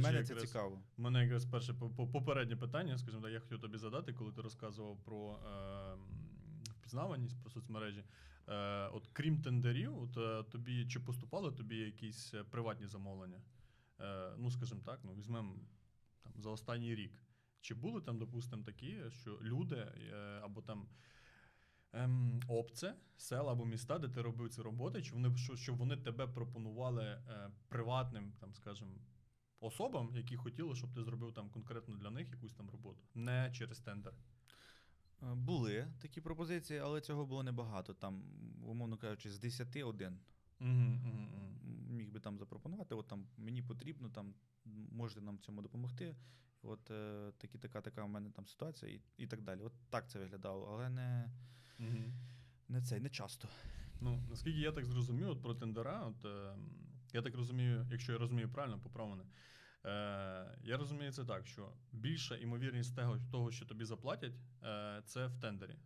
для мене це якраз- цікаво. У мене якраз перше по- по- попереднє питання, скажімо так, я хотів тобі задати, коли ти розказував про е, впізнаваність про соцмережі. Е, от крім тендерів, от, е, тобі чи поступали тобі якісь е, приватні замовлення? Е, ну, скажімо так, ну, візьмемо там, за останній рік. Чи були там, допустимо, такі, що люди е, або там. Ем, опце, села або міста, де ти робив ці роботи, чи вони що, щоб вони тебе пропонували е, приватним, там, скажімо, особам, які хотіли, щоб ти зробив там конкретно для них якусь там роботу, не через тендер. Е, Були такі пропозиції, але цього було небагато. Там, умовно кажучи, з 10 один Угу, угу, угу. міг би там запропонувати. От там мені потрібно, там можете нам в цьому допомогти. От е, такі, така, така в мене там ситуація, і, і так далі. От так це виглядало, але не, Угу. не цей, не часто. Ну, наскільки я так зрозумів, от про тендера, от, е, я так розумію, якщо я розумію правильно, поправ мене. Е, я розумію це так, що більша імовірність того, що тобі заплатять, е, це в тендері.